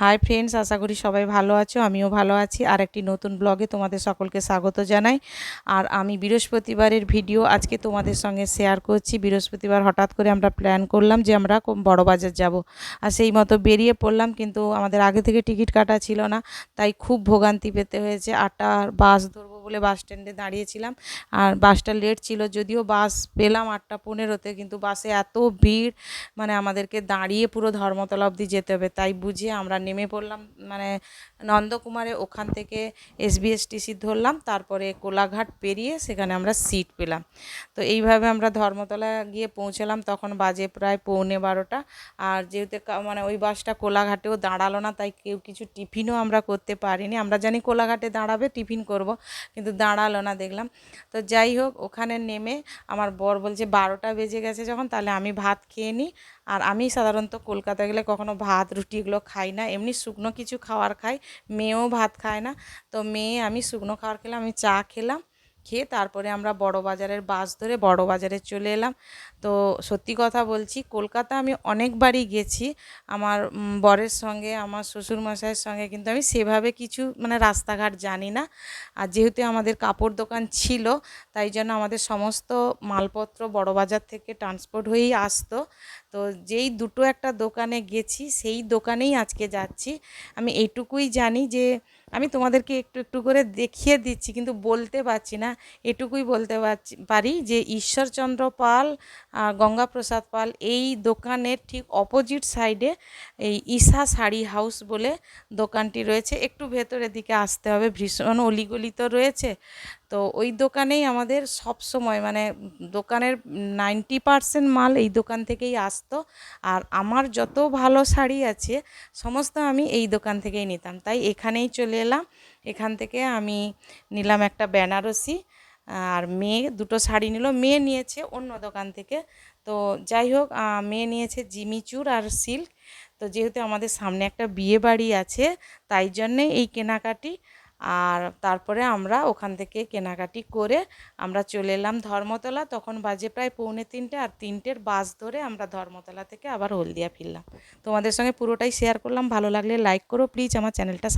Hi friends আশা করি সবাই ভালো আছো, আমিও ভালো আছি। আর একটি নতুন ব্লগে তোমাদের সকলকে স্বাগত জানাই। আর আমি বৃহস্পতিবারের ভিডিও আজকে তোমাদের সঙ্গে শেয়ার করছি। বৃহস্পতিবার হঠাৎ করে আমরা প্ল্যান করলাম যে আমরা বড় বাজার যাব। আর সেই মতো বেরিয়ে পড়লাম, কিন্তু আমাদের আগে থেকে টিকিট কাটা ছিল না, তাই খুব ভোগান্তি পেতে হয়েছে। আটটা বাস ধরবো বলে বাস স্ট্যান্ডে দাঁড়িয়েছিলাম। আর বাসটা লেট ছিল, যদিও বাস পেলাম আটটা পনেরোতে, কিন্তু বাসে এত ভিড় মানে আমাদেরকে দাঁড়িয়ে পুরো ধর্মতলা অবধি যেতে হবে। তাই বুঝিয়ে আমরা নেমে পড়লাম মানে নন্দকুমারে ওখান থেকে এসবিএসটিসি ধরলাম, তারপরে কোলাঘাট পেরিয়ে সেখানে আমরা সিট পেলাম। তো এইভাবে আমরা ধর্মতলা গিয়ে পৌঁছলাম, তখন বাজে প্রায় পৌনে বারোটা। আর যেহেতু মানে ওই বাসটা কোলাঘাটেও দাঁড়াল না, তাই কেউ কিছু টিফিনও আমরা করতে পারিনি। আমরা জানি কোলাঘাটে দাঁড়াবে, টিফিন করব। কিন্তু দাঁড়াল না, দেখলাম। তো যাই হোক, ওখানে নেমে আমার বর বলছে, বারোটা বেজে গেছে যখন, তাহলে আমি ভাত খেয়ে নিই। আর আমি সাধারণত কলকাতা গেলে কখনো ভাত রুটি এগুলো খাই না। এমনি শুকনো কিছু খাওয়ার খাই, মেয়েও ভাত খায় না। তো মেয়ে, আমি শুকনো খাওয়ার খেলাম, আমি চা খেলাম। খেয়ে তারপরে আমরা বড় বাজারের বাস ধরে বড় বাজারে চলে এলাম। তো সত্যি কথা বলছি, কলকাতা আমি অনেকবারই গেছি। আমার বরের সঙ্গে, আমার শ্বশুরমশাইয়ের সঙ্গে কিন্তু আমি সেভাবে কিছু মানে রাস্তাঘাট জানি না। আর যেহেতু আমাদের কাপড় দোকান ছিল, তাই জন্য আমাদের সমস্ত মালপত্র বড় বাজার থেকে ট্রান্সপোর্ট হয়েই আসতো। তো যেই দুটো একটা দোকানে গেছি, সেই দোকানেই আজকে যাচ্ছি। আমি এইটুকুই জানি যে আমি তোমাদেরকে একটু একটু করে দেখিয়ে দিচ্ছি, কিন্তু বলতে পারছি না, এটুকুই বলতে পারছি, পারি যে ঈশ্বরচন্দ্র পাল গঙ্গাপ্রসাদ পাল এই দোকানের ঠিক অপোজিট সাইডে এই ঈশা শাড়ি হাউস বলে দোকানটি রয়েছে। একটু ভেতরের দিকে আসতে হবে, ভীষণ অলিগলি তো রয়েছে। তো ওই দোকানেই আমাদের সব সময় মানে দোকানের নাইনটি পারসেন্ট মাল এই দোকান থেকেই আসতো। আর আমার যত ভালো শাড়ি আছে, সমস্ত আমি এই দোকান থেকেই নিতাম। তাই এখানেই চলে এলাম। এখান থেকে আমি নিলাম একটা বেনারসি, আর মেয়ে দুটো শাড়ি নিল। মেয়ে নিয়েছে অন্য দোকান থেকে। তো যাই হোক মেয়ে নিয়েছে জিমিচুর আর সিল্ক। তো যেহেতু আমাদের সামনে একটা বিয়ে বাড়ি আছে, তাই জন্যে এই কেনাকাটি। আর তারপরে আমরা ওখান থেকে কেনাকাটি করে আমরা চলে এলাম ধর্মতলা। তখন বাজে প্রায় পৌনে তিনটে আর তিনটের বাস ধরে আমরা ধর্মতলা থেকে আবার হলদিয়া ফিরলাম। তোমাদের সঙ্গে পুরোটাই শেয়ার করলাম। ভালো লাগলে লাইক করো। প্লিজ আমার চ্যানেলটা